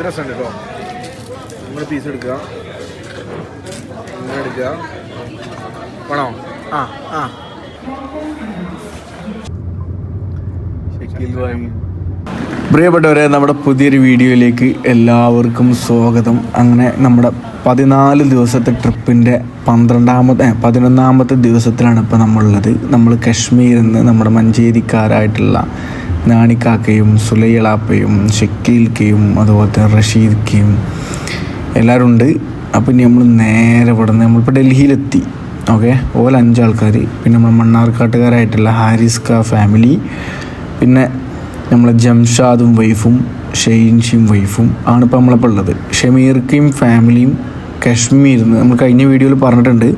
ഇത് രസമുണ്ട് കേട്ടോ. നമ്മൾ പീസ് എടുക്കുക. ഇങ്ങനെ എടുക്കുക. വേണോ? ആ ആ. പ്രിയപ്പെട്ടവരെ നമ്മുടെ പുതിയൊരു വീഡിയോയിലേക്ക് എല്ലാവർക്കും സ്വാഗതം. അങ്ങനെ നമ്മുടെ പതിനാല് ദിവസത്തെ ട്രിപ്പിന്റെ പന്ത്രണ്ടാമത്തെ പതിനൊന്നാമത്തെ ദിവസത്തിലാണ് ഇപ്പോൾ നമ്മളുള്ളത്. നമ്മൾ കശ്മീരിൽ നിന്ന് നമ്മുടെ മഞ്ചേരിക്കാരായിട്ടുള്ള നാണിക്കാക്കയും സുലൈളാപ്പയും ഷക്കീൽക്കയും അതുപോലെ തന്നെ റഷീദ്ക്കയും എല്ലാവരും ഉണ്ട് അപ്പം ഇനി നമ്മൾ നേരെ ഇവിടെ നിന്ന് നമ്മളിപ്പോൾ ഡൽഹിയിലെത്തി. ഓക്കെ ഓല അഞ്ചാൾക്കാർ പിന്നെ നമ്മൾ മണ്ണാർക്കാട്ടുകാരായിട്ടുള്ള ഹാരിസ്ക ഫാമിലി പിന്നെ നമ്മളെ ജംഷാദും വൈഫും ഷെയിൻഷിയും വൈഫും ആണ് ഇപ്പോൾ നമ്മളിപ്പോൾ ഉള്ളത്. ഷമീർക്കയും ഫാമിലിയും കശ്മീരിൽ നിന്ന് നമ്മൾ കഴിഞ്ഞ വീഡിയോയിൽ പറഞ്ഞിട്ടുണ്ട്.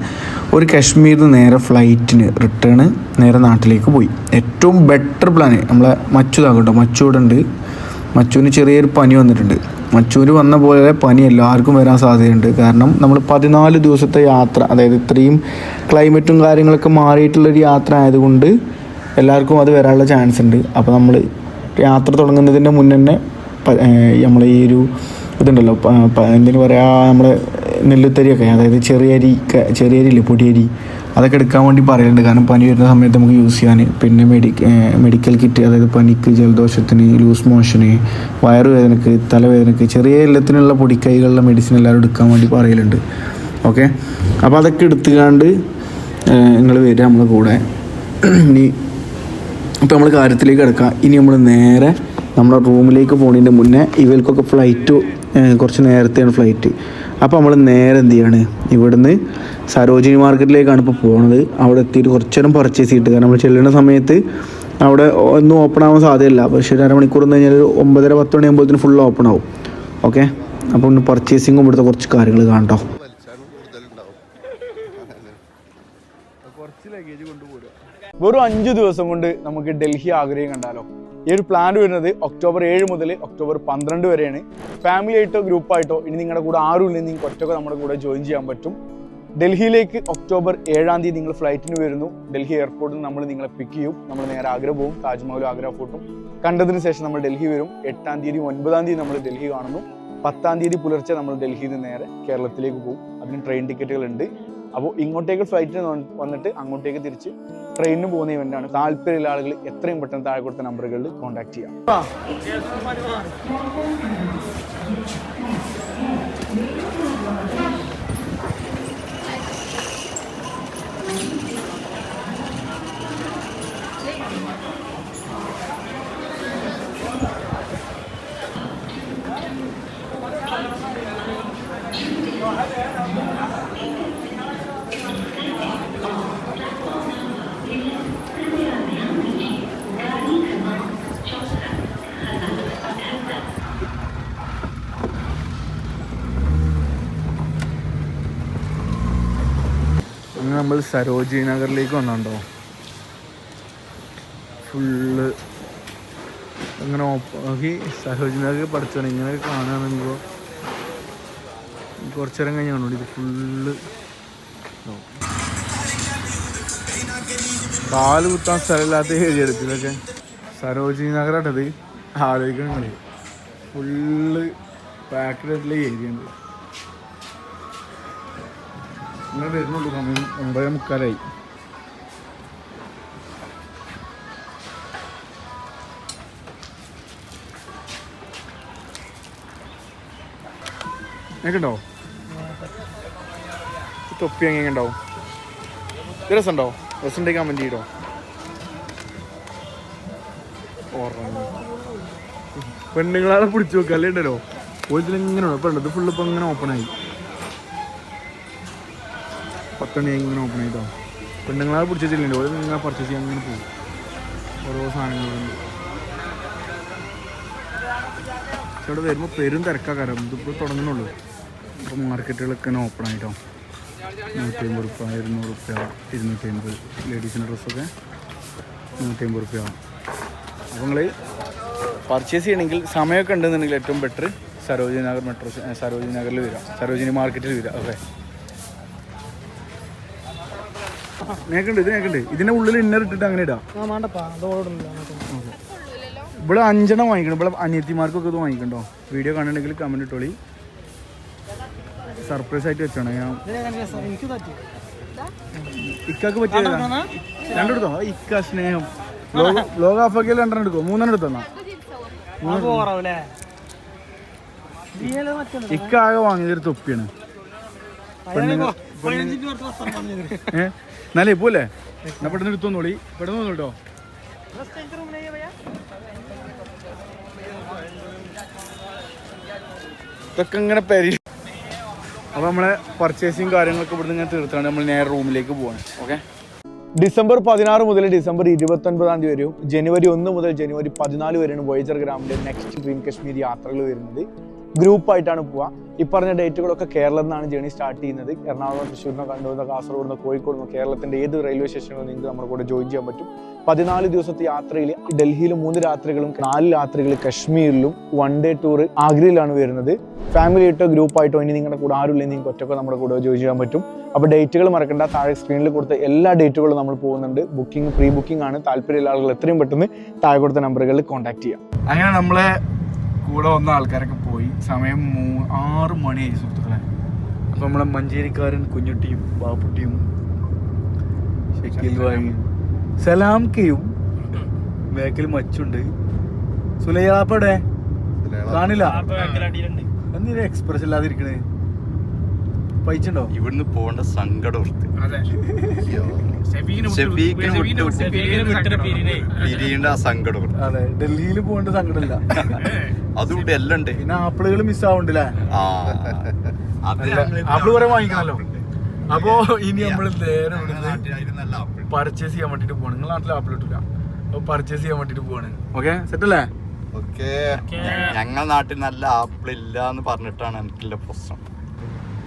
ഒരു കശ്മീരിൽ നിന്ന് നേരെ ഫ്ലൈറ്റിന് റിട്ടേൺ നേരെ നാട്ടിലേക്ക് പോയി. ഏറ്റവും ബെറ്റർ പ്ലാൻ നമ്മളെ മച്ചു താകട്ടോ മച്ചു ഇവിടെ ഉണ്ട്. മച്ചുവിന് ചെറിയൊരു പനി വന്നിട്ടുണ്ട്. മച്ചൂര് വന്ന പോലെ പനി എല്ലാവർക്കും വരാൻ സാധ്യതയുണ്ട്. കാരണം നമ്മൾ പതിനാല് ദിവസത്തെ യാത്ര അതായത് ഇത്രയും ക്ലൈമറ്റും കാര്യങ്ങളൊക്കെ മാറിയിട്ടുള്ളൊരു യാത്ര ആയതുകൊണ്ട് എല്ലാവർക്കും അത് വരാനുള്ള ചാൻസ് ഉണ്ട്. അപ്പോൾ നമ്മൾ യാത്ര തുടങ്ങുന്നതിന്റെ മുന്നേ നമ്മൾ ഈ ഒരു ഇതുണ്ടല്ലോ എന്തിനു പറയുക നമ്മൾ നെല്ലുത്തരിയൊക്കെ അതായത് ചെറിയ അരി ക- ചെറിയ അരിയില്ലേ പൊടിയരി അതൊക്കെ എടുക്കാൻ വേണ്ടി പറയലുണ്ട്. കാരണം പനി വരുന്ന സമയത്ത് നമുക്ക് യൂസ് ചെയ്യാൻ. പിന്നെ മെഡി മെഡിക്കൽ കിറ്റ് അതായത് പനിക്ക് ജലദോഷത്തിന് ലൂസ് മോഷന് വയറുവേദനക്ക് തലവേദനക്ക് ചെറിയ എല്ലാത്തിനുള്ള പൊടിക്കൈകളുടെ മെഡിസിൻ എല്ലാവരും എടുക്കാൻ വേണ്ടി പറയലുണ്ട്. ഓക്കെ അപ്പോൾ അതൊക്കെ എടുത്തുകാണ്ട് നിങ്ങൾ വരിക നമ്മളെ കൂടെ. ഇനി ഇപ്പോൾ നമ്മൾ കാര്യത്തിലേക്ക് കിടക്കാം. ഇനി നമ്മൾ നേരെ നമ്മുടെ റൂമിലേക്ക് പോകുന്നതിന്റെ മുന്നേ ഇവർക്കൊക്കെ ഫ്ലൈറ്റ് കുറച്ച് നേരത്തെയാണ് ഫ്ലൈറ്റ് അപ്പോൾ നമ്മൾ നേരെ എന്ത് ചെയ്യാണ്? ഇവിടുന്ന് സരോജിനി മാർക്കറ്റിലേക്കാണ് ഇപ്പോൾ പോകുന്നത് അവിടെ എത്തിയിട്ട് കുറച്ച് നേരം പർച്ചേസ് ചെയ്തിട്ട് കാരണം നമ്മൾ ചെല്ലുന്ന സമയത്ത് അവിടെ ഒന്നും ഓപ്പൺ ആവാൻ സാധ്യതയില്ല. പക്ഷേ ഒരു അരമണിക്കൂർ എന്ന് കഴിഞ്ഞാൽ ഒരു ഒമ്പതര പത്ത് മണിയാകുമ്പോഴത്തേന് ഫുൾ ഓപ്പൺ ആവും. ഓക്കെ അപ്പോൾ ഒന്ന് പർച്ചേസിങ്ങും ഇവിടുത്തെ കുറച്ച് കാര്യങ്ങൾ കാണട്ടോ വെറും അഞ്ച് ദിവസം കൊണ്ട് നമുക്ക് ഡൽഹി ആഗ്രഹം കണ്ടാലോ? ഈ ഒരു പ്ലാൻ വരുന്നത് ഒക്ടോബർ ഏഴ് മുതൽ ഒക്ടോബർ പന്ത്രണ്ട് വരെയാണ്. ഫാമിലി ആയിട്ടോ ഗ്രൂപ്പായിട്ടോ ഇനി നിങ്ങളുടെ കൂടെ ആരും ഇല്ലെങ്കിൽ നിങ്ങൾക്ക് ഒറ്റയ്ക്ക് നമ്മുടെ കൂടെ ജോയിൻ ചെയ്യാൻ പറ്റും. ഡൽഹിയിലേക്ക് ഒക്ടോബർ ഏഴാം തീയതി നിങ്ങൾ ഫ്ലൈറ്റിന് വരുന്നു. ഡൽഹി എയർപോർട്ടിൽ നമ്മൾ നിങ്ങളെ പിക്ക് ചെയ്യും. നമ്മൾ നേരെ ആഗ്ര പോകും താജ്മഹലും ആഗ്ര ഫോർട്ടും കണ്ടതിന് ശേഷം നമ്മൾ ഡൽഹി വരും. എട്ടാം തീയതി ഒൻപതാം തീയതി നമ്മൾ ഡൽഹി കാണുന്നു. പത്താം തീയതി പുലർച്ചെ നമ്മൾ ഡൽഹിയിൽ നിന്ന് നേരെ കേരളത്തിലേക്ക് പോകും. അതിന് ട്രെയിൻ ടിക്കറ്റുകൾ ഉണ്ട്. അപ്പോൾ ഇങ്ങോട്ടേക്ക് ഫ്ലൈറ്റിന് വന്നിട്ട് അങ്ങോട്ടേക്ക് തിരിച്ച് ട്രെയിനിന് പോകുന്ന ഇവന്റാണ് താല്പര്യമുള്ള ആളുകൾ എത്രയും പെട്ടെന്ന് താഴെ കൊടുത്ത നമ്പറുകളിൽ കോൺടാക്ട് ചെയ്യാം. സരോജിനി നഗറിലേക്ക് വന്നുണ്ടോ? ഫുള്ള് അങ്ങനെ നോക്കി സരോജി നഗർ പഠിച്ചോണം ഇങ്ങനെ കാണുകയാണെങ്കിലോ? കുറച്ചു നേരം കഴിഞ്ഞ് കാണുള്ളൂ ഇത് ഫുള്ള് കാൽ കുത്താൻ സ്ഥലമില്ലാത്ത ഏരിയ എടുത്ത് ഇതൊക്കെ. സരോജിനി നഗറാട്ടത് കളി ഫുള്ള് പാക്കഡ് ആയിട്ടുള്ള ഏരിയ ഉണ്ട്. ഇങ്ങനെ വരുന്നുള്ളൂ സമയം ഒമ്പതേ മുക്കാലായി. എങ്ങനെയുണ്ടോ? തൊപ്പി എങ്ങനെ ഉണ്ടാവും? രസമുണ്ടോ? രസമുണ്ടെങ്കിൽ കമന്റ് ചെയ്തോ ഓർമ്മ പെണ്ണുങ്ങളാണ് പിടിച്ചു നോക്കുക അല്ലേ ഉണ്ടല്ലോ? ഓരത്തിൽ ഇങ്ങനെ ഇപ്പം ഇത് ഫുള്ള് ഇപ്പൊ ഇങ്ങനെ ഓപ്പൺ ആയി. പത്തണി ഇങ്ങനെ ഓപ്പൺ ചെയ്തോ? പെണ്ണുങ്ങളാണ് പിടിച്ചിട്ടില്ല വെച്ചിട്ടുണ്ട് ഓരോ നിങ്ങൾ പർച്ചേസ് ചെയ്യാൻ ഇങ്ങനെ പോകും ഓരോ സാധനങ്ങളുണ്ട് പക്ഷെ ഇവിടെ വരുമ്പോൾ പെരും തിരക്കാക്കാരം. ഇതിപ്പോൾ തുടങ്ങുന്നുള്ളൂ. ഇപ്പോൾ മാർക്കറ്റുകളൊക്കെ ഇങ്ങനെ ഓപ്പൺ ആയിട്ടോ? നൂറ്റി അമ്പത് റുപ്യ ഇരുന്നൂറ് റുപ്യ ഇരുന്നൂറ്റി അമ്പത് ലേഡീസിന്റെ ഡ്രസ്സൊക്കെ നൂറ്റി അമ്പത് റുപ്യ. അപ്പോൾ നിങ്ങൾ പർച്ചേസ് ചെയ്യണമെങ്കിൽ സമയമൊക്കെ ഉണ്ടെന്നുണ്ടെങ്കിൽ ഏറ്റവും ബെറ്റർ സരോജിനി നഗർ മെട്രോ സരോജിനി നഗറിൽ വരാം സരോജിനി മാർക്കറ്റിൽ വരാം ഓക്കെ നേക്കുണ്ട് ഇത് നേക്കുണ്ട് ഇതിന്റെ ഉള്ളിൽ ഇന്നർ ഇട്ടിട്ട് അങ്ങനെ ഇടാ. ഇവിടെ അഞ്ചെണ്ണം വാങ്ങിക്കണം. ഇവിടെ അനിയത്തിമാർക്കൊക്കെ ഇത് വാങ്ങിക്കണ്ടോ? വീഡിയോ കാണുന്നുണ്ടെങ്കിൽ കമന്റ് ഇട്ടോളി. സർപ്രൈസ് ആയിട്ട് വെച്ചാണ്. ഞാൻ ഇക്കാക്ക് പറ്റിയ രണ്ടെടുത്തോ ഇക്ക സ്നേഹം. ലോക ഒക്കെ രണ്ടെണ്ണം എടുക്കോ മൂന്നെണ്ണം എടുത്തോ ഇക്ക ആകെ വാങ്ങിയതൊരു തൊപ്പിയാണ്. ഏഹ് എന്നാലേ പോലെ എന്നാ പെട്ടെന്ന് എടുത്തോന്നോളി പെട്ടെന്ന് വന്നോ കേട്ടോ ഇതൊക്കെ ഇങ്ങനെ പെരി അപ്പോൾ നമ്മളെ പർച്ചേസിങ് കാര്യങ്ങളൊക്കെ ഇവിടുന്ന് ഇങ്ങനെ തീർത്താണ് നമ്മൾ നേരെ റൂമിലേക്ക് പോവാണ്. ഓക്കെ ഡിസംബർ പതിനാറ് മുതൽ ഡിസംബർ ഇരുപത്തൊൻപതാം തീയതി വരും. ജനുവരി ഒന്ന് മുതൽ ജനുവരി പതിനാല് വരെയാണ് വോയേജർ ഗ്രാമിന്റെ നെക്സ്റ്റ് ഡ്രീം കശ്മീർ യാത്രകൾ വരുന്നത്. ഗ്രൂപ്പായിട്ടാണ് പോവുക ഈ പറഞ്ഞ ഡേറ്റുകളൊക്കെ കേരളത്തിൽ നിന്നാണ് ജേണി സ്റ്റാർട്ട് ചെയ്യുന്നത്. എറണാകുളം തൃശ്ശൂരിൽ നിന്ന് കണ്ടുവന്ന കാസർഗോഡ് നിന്ന് കോഴിക്കോട് നിന്ന് കേരളത്തിന്റെ ഏത് റെയിൽവേ സ്റ്റേഷനിലും നിങ്ങൾക്ക് നമ്മുടെ കൂടെ ജോയിൻ ചെയ്യാൻ പറ്റും. പതിനാല് ദിവസത്തെ യാത്രയിൽ ഡൽഹിയിൽ മൂന്ന് രാത്രികളും നാല് രാത്രികൾ കശ്മീരിലും വൺ ഡേ ടൂർ ആഗ്രയിലാണ് വരുന്നത്. ഫാമിലി ആയിട്ടോ ഗ്രൂപ്പായിട്ടോ ഇനി നിങ്ങളുടെ കൂടെ ആരുമില്ലെങ്കിൽ നിങ്ങൾക്ക് ഒറ്റക്കോ നമ്മുടെ കൂടെ ജോയിൻ ചെയ്യാൻ പറ്റും. അപ്പോൾ ഡേറ്റുകൾ മറക്കണ്ട. താഴെ സ്ക്രീനിൽ കൊടുത്ത എല്ലാ ഡേറ്റുകളും നമ്മൾ പോകുന്നുണ്ട്. ബുക്കിംഗ് പ്രീ ബുക്കിംഗ് ആണ്. താല്പര്യമുള്ള ആളുകൾ എത്രയും പെട്ടെന്ന് താഴെ കൊടുത്ത നമ്പറുകളിൽ കോൺടാക്ട് ചെയ്യാം. അങ്ങനെ നമ്മളെ കൂടെ വന്ന ആൾക്കാരൊക്കെ പോയി. സമയം മൂ ആറ് മണിയായി സുഹൃത്തുക്കളെ. അപ്പോൾ നമ്മളെ മഞ്ചേരിക്കാരൻ കുഞ്ഞുട്ടിയും ബാപ്പുട്ടിയും സലാം കെയും. ബാക്കിൽ മച്ചുണ്ട്. സുലയാപ്പടെ കാണില്ല. എന്തിനാ എക്സ്പ്രസ് ഇല്ലാതിരിക്കണേ? പൈച്ചുണ്ടോ? ഇവിടുന്ന് പോകേണ്ട സങ്കടം ഓർത്ത്. പിരിയേണ്ട ആ സങ്കടം ഓർത്ത്. അതെ ഡൽഹിയിൽ പോകേണ്ട സങ്കടമില്ല. അതുകൊണ്ട് എല്ലാം ഉണ്ട്. പിന്നെ ആപ്പിളുകൾ മിസ് ആവുണ്ടല്ലേ ആ. അത് ആപ്പിൾ കുറെ വാങ്ങിക്കണല്ലോ. അപ്പോ ഇനി നമ്മൾ നേരെ ഇവിടുന്ന് നല്ല ആപ്പിൾ പർച്ചേസ് ചെയ്യാൻ വേണ്ടിട്ട് പോവാണ്. നിങ്ങളുടെ നാട്ടിൽ ആപ്പിൾ കിട്ടില്ല അപ്പൊ പർച്ചേസ് ചെയ്യാൻ വേണ്ടിട്ട് പോവാണ്. ഓക്കെ സെറ്റ് അല്ലേ? ഓക്കെ ഞങ്ങൾ നാട്ടിൽ നല്ല ആപ്പിൾ ഇല്ല എന്ന് പറഞ്ഞിട്ടാണ് എനിക്കുള്ള പ്രശ്നം.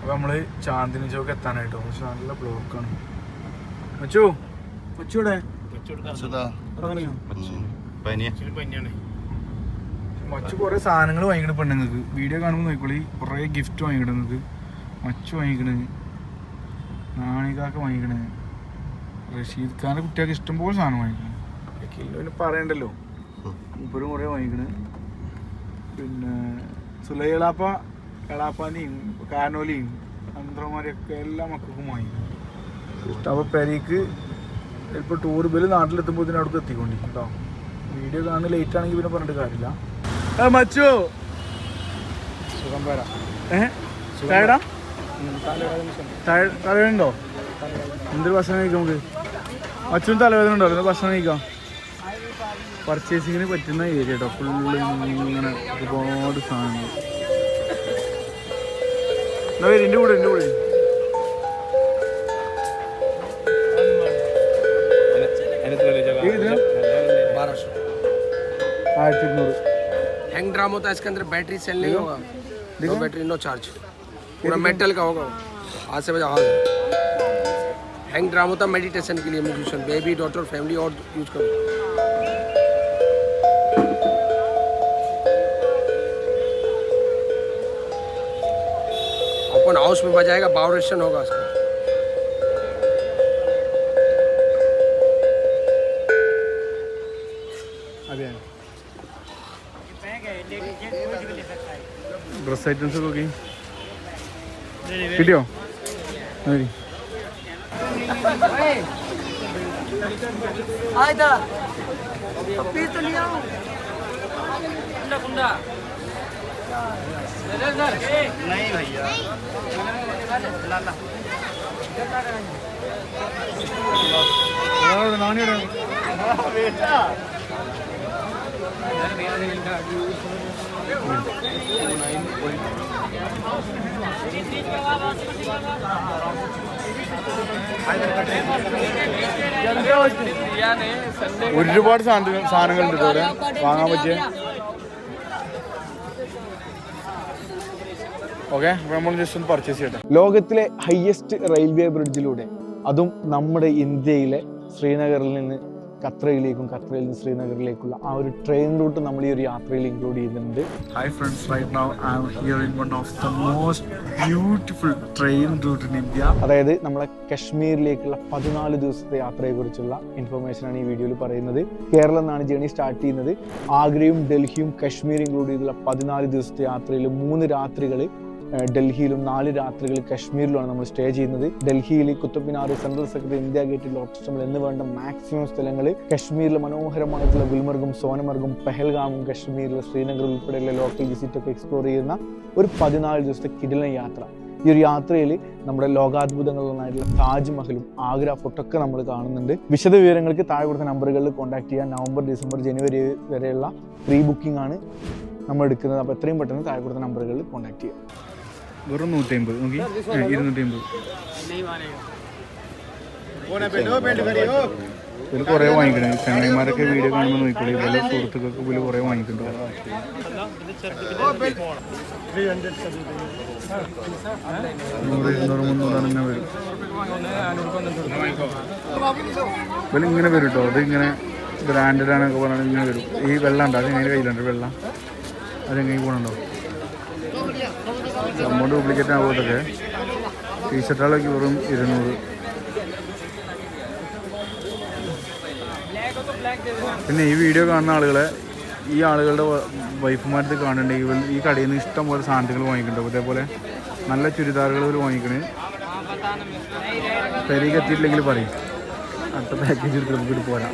അപ്പൊ നമ്മൾ ചാന്ദിനി ചോക്ക് എത്താനായിട്ടോ. പക്ഷെ നല്ല ബ്ലോക്കാണ്. മച്ചു മച്ചൂടെ മച്ചു കുറെ സാധനങ്ങൾ വാങ്ങിക്കണ പെണ്ണുങ്ങൾക്ക് വീഡിയോ കാണുമ്പോൾ നോക്കിക്കോളി. കുറെ ഗിഫ്റ്റ് വാങ്ങിക്കണത് മച്ചു വാങ്ങിക്കണ്. നാണികാക്ക വാങ്ങിക്കണ്. റഷീദ് ഖാന്റെ കുട്ടികൾക്ക് ഇഷ്ടംപോലെ സാധനം വാങ്ങിക്കണം. പിന്നെ പറയണ്ടല്ലോ? മുപ്പരും കുറേ വാങ്ങിക്കണ്. പിന്നെ സുലൈളാപ്പ എളാപ്പാനെയും കാനോലിയും അന്ത്രമാരെയൊക്കെ എല്ലാ മക്കൾക്കും വാങ്ങി. അപ്പോൾ പെരീക്ക് ചിലപ്പോൾ ടൂർ ബില്ല് നാട്ടിലെത്തുമ്പോൾ ഇതിന് അവിടേക്ക് എത്തിക്കൊണ്ടിരിക്കും കേട്ടോ വീഡിയോ കാണുന്ന ലേറ്റ് ആണെങ്കിൽ പിന്നെ പറഞ്ഞിട്ട് കാര്യമില്ല. ആ മച്ചോ. സുഖം പേരാ. ഏടാ തലയിടാ തലവേദനുണ്ടോ എന്തൊരു ഭക്ഷണം കഴിക്കാം നമുക്ക്? മച്ചും തലവേദന ഉണ്ടോ? എന്തൊരു ഭക്ഷണം കഴിക്കാം? പർച്ചേസിങ്ങിന് പറ്റുന്ന ഏരിയ കേട്ടോ ഫുള്ള് ഇങ്ങനെ ഒരുപാട് സാധനങ്ങൾ. എന്നാ വരും എൻ്റെ കൂടെ എൻ്റെ കൂടെ बारह सौ ആയിരത്തി ഇരുന്നൂറ് हैंग ड्राम होता है इसके अंदर बैटरी सेल नहीं होगा नो बैटरी नो चार्ज पूरा मेटल का होगा हाथ से बजा हाथ हैंग ड्राम होता है मेडिटेशन के लिए म्यूजिशियन बेबी डॉटर फैमिली और यूज करो अपन हाउस में बजाएगा? बाउरेशन होगा उसका। वीडियो? मेरी पी तो लिया। कुंडा कुंडा नहीं भैया। ഒരുപാട് സാധനങ്ങളുണ്ട് ഇവിടെ വാങ്ങാൻ പറ്റിയ ഓക്കെ നമ്മൾ ജസ്റ്റ് ഒന്ന് പർച്ചേസ് ചെയ്യട്ടെ. ലോകത്തിലെ ഹയസ്റ്റ് റെയിൽവേ ബ്രിഡ്ജിലൂടെ അതും നമ്മുടെ ഇന്ത്യയിലെ ശ്രീനഗറിൽ നിന്ന് ഖത്രയിലേക്കും ഖത്രയിൽ നിന്ന് ശ്രീനഗറിലേക്കുള്ള ആ ഒരു ട്രെയിൻ റൂട്ട് നമ്മൾ ഈ ഒരു യാത്രയിൽ ഇൻക്ലൂഡ് ചെയ്യുന്നുണ്ട് hi friends right now I am here in one of the most beautiful train route in India അതായത് നമ്മളെ കശ്മീരിലേക്കുള്ള പതിനാല് ദിവസത്തെ യാത്രയെക്കുറിച്ചുള്ള ഇൻഫർമേഷൻ ആണ് ഈ വീഡിയോയിൽ പറയുന്നത്. കേരളം എന്നാണ് ജേണി സ്റ്റാർട്ട് ചെയ്യുന്നത്. ആഗ്രയും ഡൽഹിയും കശ്മീർ ഇൻക്ലൂഡ് ചെയ്തുള്ള പതിനാല് ദിവസത്തെ യാത്രയിൽ മൂന്ന് രാത്രികൾ ഡൽഹിയിലും നാല് രാത്രികൾ കശ്മീരിലുമാണ് നമ്മൾ സ്റ്റേ ചെയ്യുന്നത്. ഡൽഹിയിൽ Qutub Minar Central Secretary India Gate Lotus Temple എന്ന് വേണ്ട മാക്സിമം സ്ഥലങ്ങൾ കശ്മീരിലെ മനോഹരമായിട്ടുള്ള ഗുൽമർഗും സോനമർഗും പെഹൽഗാമും കശ്മീരിലെ ശ്രീനഗർ ഉൾപ്പെടെയുള്ള ലോക്കൽ വിസിറ്റ് ഒക്കെ എക്സ്പ്ലോർ ചെയ്യുന്ന ഒരു പതിനാല് ദിവസത്തെ കിടിലൻ യാത്ര. ഈ ഒരു യാത്രയിൽ നമ്മുടെ ലോകാത്ഭുതങ്ങളിലൊന്നായിട്ടുള്ള താജ്മഹലും ആഗ്ര ഫോട്ടൊക്കെ നമ്മൾ കാണുന്നുണ്ട്. വിശദ വിവരങ്ങൾക്ക് താഴെ കൊടുത്ത നമ്പറുകളിൽ കോൺടാക്ട് ചെയ്യാം നവംബർ ഡിസംബർ ജനുവരി വരെയുള്ള പ്രീ ബുക്കിംഗ് ആണ്. നമ്മൾ എടുക്കുന്നത് അപ്പോൾ എത്രയും പെട്ടെന്ന് താഴെ കൊടുത്ത നമ്പറുകളിൽ കോൺടാക്ട് ചെയ്യാം. വെറും നൂറ്റി അമ്പത് നോക്കി ഇരുന്നൂറ്റി അമ്പത് ഇതിൽ കുറേ വാങ്ങിക്കണേ. ചങ്ങായിമാരൊക്കെ വീഡിയോ കാണുമ്പോൾ നോക്കിക്കോളി. ഇതുപോലെ സുഹൃത്തുക്കൾക്ക് ഇതിൽ കുറേ വാങ്ങിക്കുന്നുണ്ട് നൂറ് ഇരുന്നൂറ് വരും. ഇങ്ങനെ വരും കേട്ടോ അത് ഇങ്ങനെ ബ്രാൻഡഡ് ആണൊക്കെ പറഞ്ഞാൽ ഇങ്ങനെ വരും. ഈ വെള്ളം ഉണ്ടോ അത് എങ്ങനെ കയ്യിലുണ്ട് വെള്ളം? അതെങ്ങനെ പോകണുണ്ടോ നമ്മുടെ ഡ്യൂപ്ലിക്കേറ്റ് ആകുമ്പോഴത്തൊക്കെ ടീഷർട്ടുകളൊക്കെ വെറും ഇരുന്നൂറ്. പിന്നെ ഈ വീഡിയോ കാണുന്ന ആളുകളെ ഈ ആളുകളുടെ വൈഫുമാരത്ത് കാണുന്നുണ്ടെങ്കിൽ ഈ കടയിൽ നിന്ന് ഇഷ്ടം പോലെ സാധനങ്ങൾ വാങ്ങിക്കുന്നുണ്ട്. അതേപോലെ നല്ല ചുരിദാറുകൾ ഇവർ വാങ്ങിക്കണേ. പെരീക്ക് എത്തിയിട്ടില്ലെങ്കിൽ പറയും. അടുത്ത പാക്കേജ് എടുത്ത് നമുക്കിട്ട് പോരാം.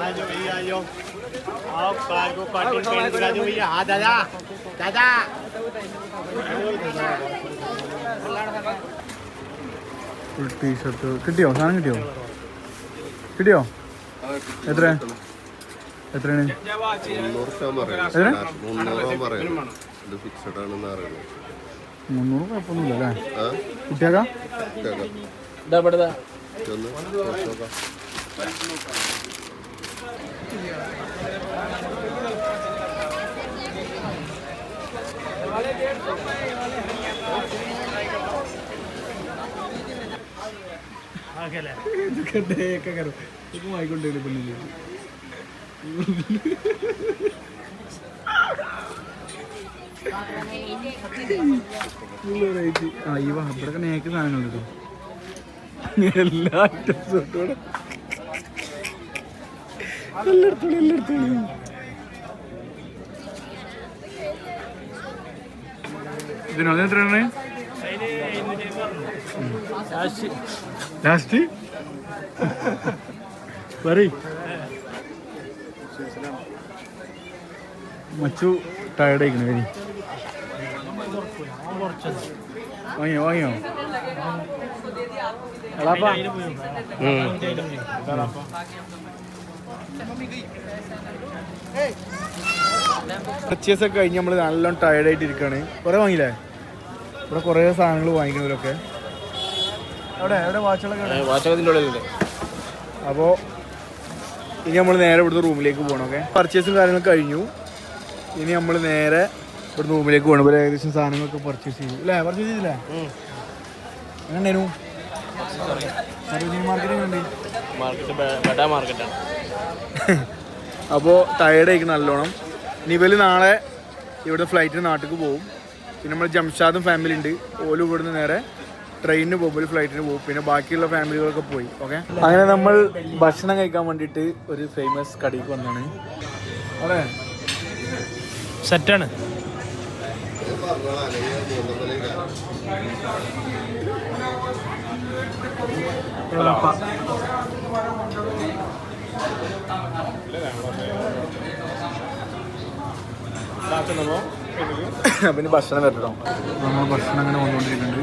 आजो भैया आजो आओ कार को कॉटन पैंट दिला दो भैया हाँ दादा दादा ഫുൾ ടീഷർട്ട് കിട്ടിയോ സാധനം കിട്ടിയോ കിട്ടിയോ എത്ര എത്രയാണ്? മുന്നൂറ് കുഴപ്പമൊന്നുമില്ല അല്ലേ? കുട്ടിയാക്കാ? ഇതൊന്ന് കുറച്ച് നോക്കാം വായിക്കൊണ്ടേ പെണ്ണില്ല? ആ ഈ ഇവിടെ നേക്ക് സാധനങ്ങൾ കേട്ടോ എല്ലാ ഐറ്റംസും ഉണ്ട് ഇവിടെ. എല്ലായിടത്തോളം എല്ലായിടത്തോളം ഇതിനകത്ത് എത്രയാണ് ലാസ്റ്റ് പറയ് മച്ചു ടയർഡ് ആയിക്കണ വരി. വാങ്ങിയോ വാങ്ങിയോ? എളാപ്പാ പർച്ചേസ് ഒക്കെ കഴിഞ്ഞ് നമ്മൾ നല്ലോണം ടയർഡായിട്ട് ഇരിക്കുകയാണ് കുറേ വാങ്ങിയില്ലേ? ഇവിടെ കുറേ സാധനങ്ങൾ വാങ്ങിക്കുന്നവരൊക്കെ. എവിടെ? എവിടെ വാച്ചുകളൊക്കെ അപ്പോൾ ഇനി നമ്മൾ നേരെ ഇവിടുത്തെ റൂമിലേക്ക് പോകണം ഓക്കെ പർച്ചേസും കാര്യങ്ങളൊക്കെ കഴിഞ്ഞു. ഇനി നമ്മൾ നേരെ ഇവിടെ റൂമിലേക്ക് പോകണം ഇവിടെ ഏകദേശം സാധനങ്ങളൊക്കെ പർച്ചേസ് ചെയ്തു. അല്ലേ പർച്ചേസ് ചെയ്തില്ലേ? എങ്ങനെയായിരുന്നു സരോജിനി മാർക്കറ്റ് എങ്ങനെയുണ്ട് അപ്പോൾ ടയേർഡായിരിക്കും നല്ലോണം. നിവൽ നാളെ ഇവിടെ ഫ്ലൈറ്റിന് നാട്ടിലേക്ക് പോകും പിന്നെ നമ്മൾ ജംഷാദും ഫാമിലി ഉണ്ട്. ഓലും ഇവിടുന്ന് നേരെ ട്രെയിനിന് പോകുമ്പോൾ ഫ്ലൈറ്റിന് പോകും. പിന്നെ ബാക്കിയുള്ള ഫാമിലികളൊക്കെ പോയി. ഓക്കെ അങ്ങനെ നമ്മൾ ഭക്ഷണം കഴിക്കാൻ വേണ്ടിയിട്ട് ഒരു ഫേമസ് കടയിലേക്ക് വന്നാണ് അതെ സെറ്റാണ്. പിന്നെ ഭക്ഷണം വരട്ടോ. നമ്മൾ ഭക്ഷണം അങ്ങനെ വന്നുകൊണ്ടിരിക്കുന്നുണ്ട്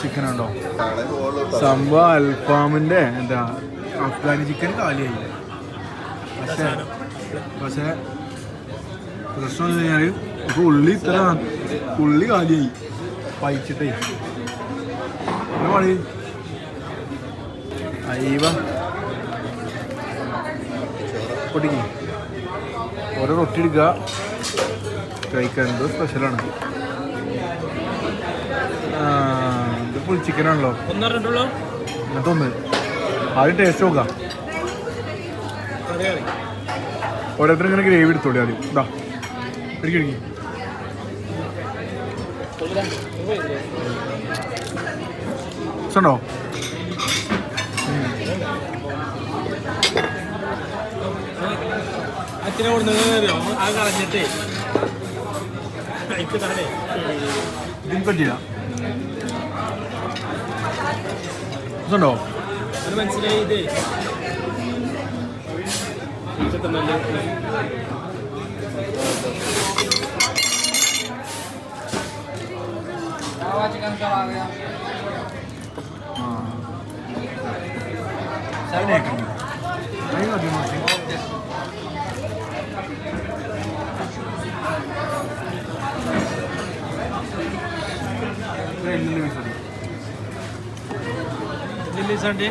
ചിക്കൻ ഉണ്ടോ? സംഭവം അൽഫാമിന്റെ എന്താ അഫ്ഗാനി ചിക്കൻ കാലിയായില്ല പക്ഷേ പക്ഷേ പ്രശ്നം എന്ന് കഴിഞ്ഞാൽ ഇപ്പൊ ഉള്ളി ഇത്ര ഉള്ളി കാലിയായി. പഴിച്ചിട്ടേ. എന്നാ പണി? അയ്യവ. പൊട്ടിക്ക് ഓരോ റൊട്ടി എടുക്കുക. കഴിക്കാൻ എന്തോ സ്പെഷ്യലാണ് ഇത് ഫുൾ ചിക്കനാണല്ലോ ഒന്ന്. ആദ്യം ടേസ്റ്റ് നോക്കാം. ഓരോരുത്തരും ഇങ്ങനെ ഗ്രേവി എടുത്തോളി ആദ്യം. ഇതാ ഇടുക്കി ഇടുക്കി ഉണ്ടോ അച്ഛനെ കൊടുത്തറിയോ ആ കളഞ്ഞിട്ടേ. എനിക്ക് തരണേ ഇതിന് പറ്റില്ല ഉണ്ടോ അത് മനസ്സിലായി ഇതേ ഉച്ചത്തന്നല്ലേ ലില്ലി സൺഡേ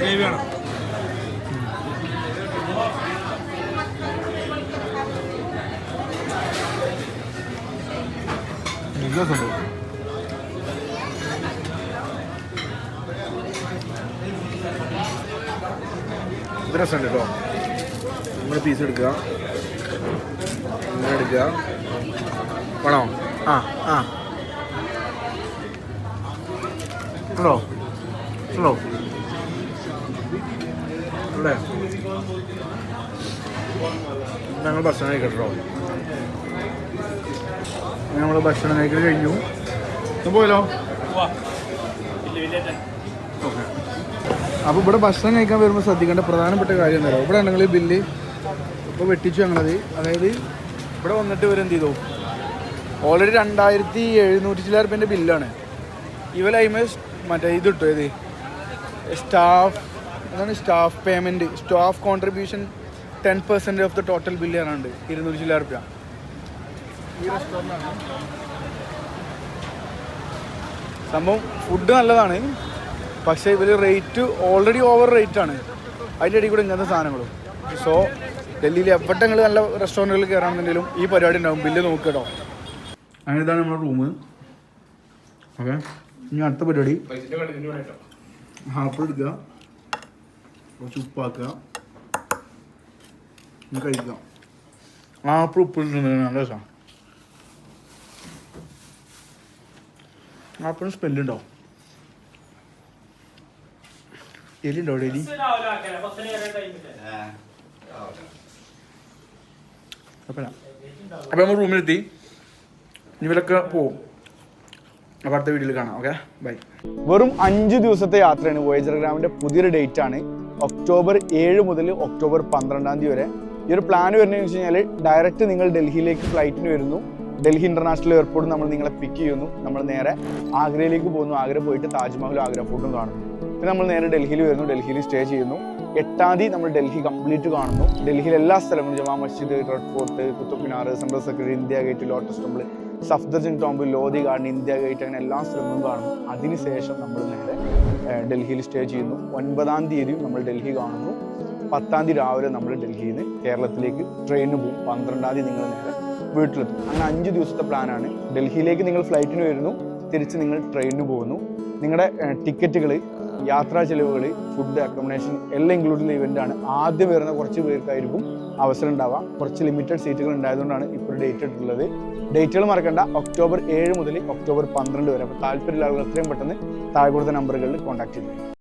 ഗ്രേവി വേണം ഇത് രസമുണ്ട് കേട്ടോ. നമ്മൾ പീസ് എടുക്കുക. ഇങ്ങനെ എടുക്കുക. വേണോ? ആ ആ. ഉണ്ടോ? ഉണ്ടോ? ഇവിടെ ഞങ്ങൾ ഭക്ഷണം കഴിക്കട്ടോ. നമ്മൾ ഭക്ഷണം കഴിക്കൽ കഴിഞ്ഞു. പോയല്ലോ? ഓക്കെ. അപ്പോൾ ഇവിടെ ഭക്ഷണം കഴിക്കാൻ വരുമ്പോൾ ശ്രദ്ധിക്കേണ്ട പ്രധാനപ്പെട്ട കാര്യം എന്താ പറയുക ഇവിടെ ആണെങ്കിൽ ബില്ല് ഇപ്പോൾ വെട്ടിച്ചു ഞങ്ങളത്. അതായത് ഇവിടെ വന്നിട്ട് ഇവർ എന്ത് ചെയ്തു? ഓൾറെഡി രണ്ടായിരത്തി എഴുന്നൂറ്റി ചില റുപ്യന്റെ ബില്ലാണ്. ഇവലൈമ മറ്റേ ഇത് കിട്ടും ഏത്? സ്റ്റാഫ് എന്താണ് staff payment staff contribution ten percent of the total bill തരാനുണ്ട് ഇരുന്നൂറ് ചില റുപ്യ. ഈ റെസ്റ്റോറന്റാണ് സംഭവം ഫുഡ് നല്ലതാണ്. പക്ഷേ ഇവർ റേറ്റ് ഓൾറെഡി ഓവർ റേറ്റ് ആണ്. അതിന്റെ ഇടയിൽ കൂടെ ഇങ്ങനത്തെ സാധനങ്ങളും. സോ ഡൽഹിയിൽ എവിടെ നിങ്ങൾ നല്ല റെസ്റ്റോറന്റുകളിൽ കയറാണെന്നുണ്ടെങ്കിലും ഈ പരിപാടി ഉണ്ടാവും. ബില്ല് നോക്കുക കേട്ടോ. അങ്ങനെ ഇതാണ് നമ്മുടെ റൂം ഓക്കെ ഇനി അടുത്ത പരിപാടി. ആപ്പിൾ എടുക്കുക. കുറച്ച് ഉപ്പാക്കുക. ഇനി കഴിക്കുക. ആപ്പിൾ ഉപ്പിട്ടുണ്ടെങ്കിൽ നല്ല രസമാണ് ആപ്പിളിന് സ്മെല്ലുണ്ടോ എലിണ്ടോ എലി അപ്പോൾ നമ്മൾ റൂമിലെത്തി ഇവരൊക്കെ പോവും. അപ്പോൾ അടുത്ത വീഡിയോയിൽ കാണാം. ഓക്കെ? ബൈ. വെറും അഞ്ച് ദിവസത്തെ യാത്രയാണ്. വോയേജർ ഗ്രാമിന്റെ പുതിയൊരു ഡേറ്റ് ആണ്. ഒക്ടോബർ ഏഴ് മുതൽ ഒക്ടോബർ പന്ത്രണ്ടാം തീയതി വരെ. ഈ ഒരു പ്ലാൻ വരുന്നതെന്ന് വെച്ച് കഴിഞ്ഞാൽ ഡയറക്റ്റ് നിങ്ങൾ ഡൽഹിയിലേക്ക് ഫ്ലൈറ്റിന് വരുന്നു. ഡൽഹി ഇന്റർനാഷണൽ എയർപോർട്ട് നമ്മൾ നിങ്ങളെ പിക്ക് ചെയ്യുന്നു. നമ്മൾ നേരെ ആഗ്രയിലേക്ക് പോകുന്നു. ആഗ്ര പോയിട്ട് താജ്മഹലും ആഗ്ര ഫോർട്ടും കാണുന്നു പിന്നെ നമ്മൾ നേരെ ഡൽഹിയിൽ വരുന്നു. ഡൽഹിയിൽ സ്റ്റേ ചെയ്യുന്നു. എട്ടാം തീയതി നമ്മൾ ഡൽഹി കംപ്ലീറ്റ് കാണുന്നു. ഡൽഹിയിലെ എല്ലാ സ്ഥലങ്ങളും Jama Masjid Red Fort Qutub Minar Central Secretary India Gate Lotus Temple Safdarjung Tomb Lodhi Garden India Gate അങ്ങനെ എല്ലാ സ്ഥലങ്ങളും കാണുന്നു. അതിനുശേഷം നമ്മൾ നേരെ ഡൽഹിയിൽ സ്റ്റേ ചെയ്യുന്നു. ഒൻപതാം തീയതിയും നമ്മൾ ഡൽഹി കാണുന്നു. പത്താം തീയതി രാവിലെ നമ്മൾ ഡൽഹിയിൽ നിന്ന് കേരളത്തിലേക്ക് ട്രെയിനിന് പോകും. പന്ത്രണ്ടാം തീയതി നിങ്ങൾ നേരെ വീട്ടിലെത്തും. അങ്ങനെ അഞ്ച് ദിവസത്തെ പ്ലാനാണ് ഡൽഹിയിലേക്ക് നിങ്ങൾ ഫ്ലൈറ്റിന് വരുന്നു. തിരിച്ച് നിങ്ങൾ ട്രെയിനിന് പോകുന്നു. നിങ്ങളുടെ ടിക്കറ്റുകൾ യാത്രാ ചെലവുകൾ ഫുഡ് അക്കോമഡേഷൻ എല്ലാം ഇൻക്ലൂഡ് ഇവന്റ് ആണ്. ആദ്യം വരുന്ന കുറച്ച് പേർക്കായിരിക്കും അവസരം ഉണ്ടാവാം കുറച്ച് ലിമിറ്റഡ് സീറ്റുകൾ ഉണ്ടായതുകൊണ്ടാണ് ഇപ്പോൾ ഡേറ്റ് ഇട്ടിട്ടുള്ളത് ഡേറ്റുകൾ മറക്കണ്ട. ഒക്ടോബർ ഏഴ് മുതൽ ഒക്ടോബർ പന്ത്രണ്ട് വരെ. അപ്പോൾ താല്പര്യമുള്ള ആളുകൾ എത്രയും പെട്ടെന്ന് താഴെ കൊടുത്ത നമ്പറുകളിൽ കോൺടാക്ട് ചെയ്തു